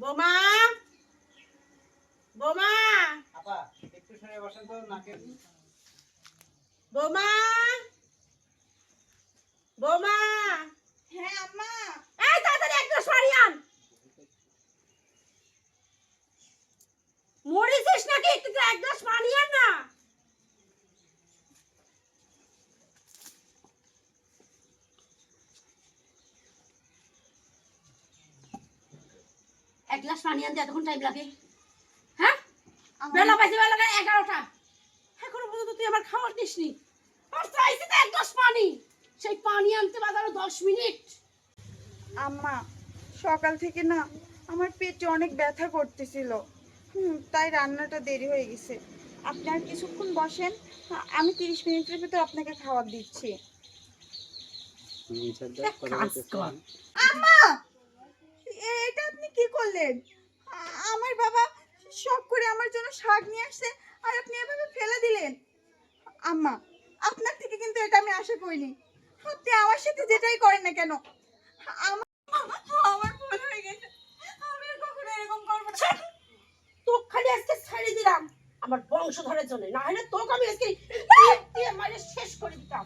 বোমা বোমা। আপা একটু সরে বসেন তো নাকে। বোমা বোমা। হ্যাঁ আম্মা। এই তাড়াতাড়ি আন। মরেছিস নাকি? একটু এক গ্লাস পানি আন না। এক গ্লাস পানি আনতে এতক্ষণ টাইম লাগে। হ্যাঁ? বেলা পাইছে বেলা এগারোটা। এখনও পর্যন্ত তুই আমার খাবার আর চাইছি তো এক গ্লাস পানি। সেই পানি আনতে বাজারও দশ মিনিট। আম্মা সকাল থেকে না আমার পেটে অনেক ব্যথা করতেছিল। হুম তাই রান্নাটা দেরি হয়ে গেছে। আপনি আর কিছুক্ষণ বসেন আমি তিরিশ মিনিটের ভিতর আপনাকে খাবার দিচ্ছি। আম্মা! করলেন আমার বাবা শখ করে আমার জন্য শাক নিয়ে আসছে আর আপনি এভাবে ফেলে দিলেন। আম্মা, আপনার থেকে কিন্তু এটা আমি আশা করিনি। আপনি আমার সাথে যেটাই করেন না কেন, আমার আমার ভুল বংশধরের জন্য। না হলে তোকে আমি আজকে দিয়ে শেষ করে দিতাম।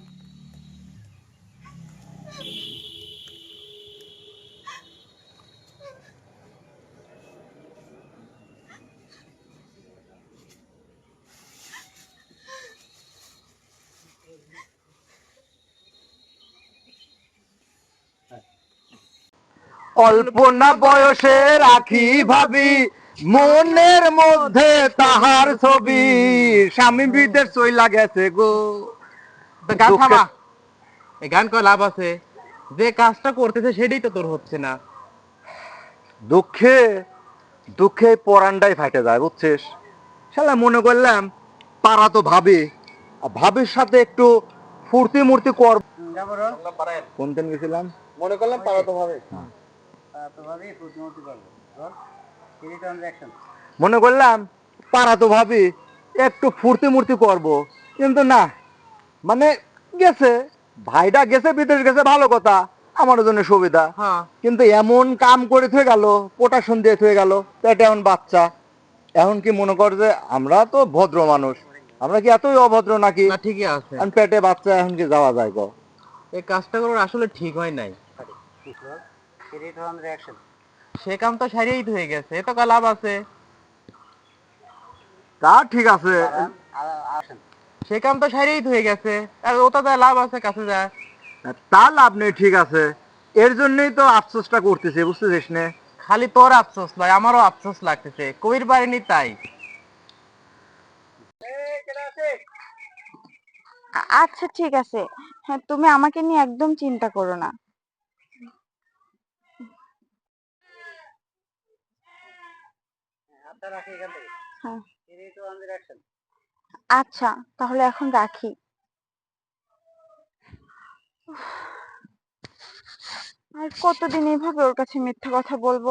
অল্প না বয়সে রাখি ভাবি মনের মধ্যে তাহার ছবি। স্বামী বিদেশ চইলা গেছে গো। গান দুঃখে- থামা। এই গান কয় লাভ আছে? যে কাজটা করতেছে সেটাই তো তোর হচ্ছে না। দুঃখে দুঃখে পরান্ডাই ফাটে যায় বুঝছিস? শালা মনে করলাম পারা তো ভাবি। আর ভাবির সাথে একটু ফুর্তি মূর্তি কর কোন দিন গেছিলাম? মনে করলাম পারো তো ভাবে। প্রতিমূর্তি ট্রানজাকশন মনে করলাম পারা তো ভাবি একটু ফুর্তি মূর্তি করব। কিন্তু না মানে গেছে ভাইটা গেছে বিদেশ গেছে ভালো কথা আমার জন্য সুবিধা। হ্যাঁ। কিন্তু এমন কাম করে থয়ে গেল পোটাশন দিয়ে থয়ে গেল পেটে এমন বাচ্চা। এখন কি মনে কর যে আমরা তো ভদ্র মানুষ। আমরা কি এতই অভদ্র নাকি? না ঠিকই আছে। এখন পেটে বাচ্চা এখন কি যাওয়া যায় গো? এই কাজটা করার আসলে ঠিক হয় নাই। সে কাম তো সারিয়েই হয়ে গেছে এ তো কা লাভ আছে। তা ঠিক আছে। সে কাম তো সারিয়েই হয়ে গেছে আর ওটা যা লাভ আছে কাছে যা। তা লাভ নেই ঠিক আছে। এর জন্যই তো আফসোসটা করতেছি বুঝতেছিস নে? খালি তোর আফসোস ভাই আমারও আফসোস লাগতেছে কবির পারেনি তাই। আচ্ছা ঠিক আছে। হ্যাঁ তুমি আমাকে নিয়ে একদম চিন্তা করো না হাতটা রাখি এখান থেকে হ্যাঁ। থ্রি ট্রানজাকশন আচ্ছা তাহলে এখন রাখি। আর কতদিন এইভাবে ওর কাছে মিথ্যা কথা বলব?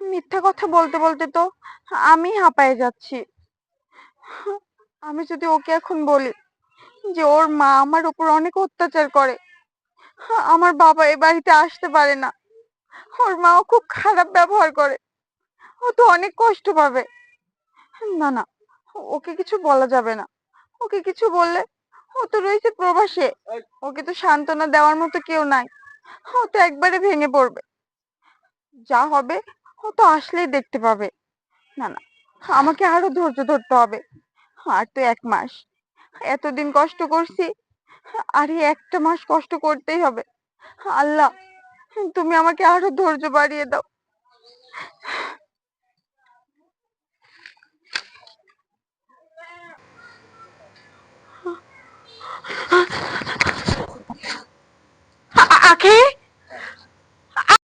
মিথ্যা কথা বলতে বলতে তো আমি হাঁপায়ে যাচ্ছি। আমি যদি ওকে এখন বলি যে ওর মা আমার উপর অনেক অত্যাচার করে আমার বাবা এ বাড়িতে আসতে পারে না। ওর মাও খুব খারাপ ব্যবহার করে। ও তো অনেক কষ্ট পাবে। না না, ওকে কিছু বলা যাবে না। ওকে কিছু বললে ও তো রয়েছে প্রবাসে। ওকে তো সান্ত্বনা দেওয়ার মতো কেউ নাই। ও তো একবারে ভেঙে পড়বে। যা হবে ও তো আসলেই দেখতে পাবে। না না, আমাকে আরও ধৈর্য ধরতে হবে। আর তো এক মাস। এতদিন কষ্ট করছি, আর একটা মাস কষ্ট করতেই হবে। আল্লাহ, তুমি আমাকে আরও ধৈর্য বাড়িয়ে দাও। 啊！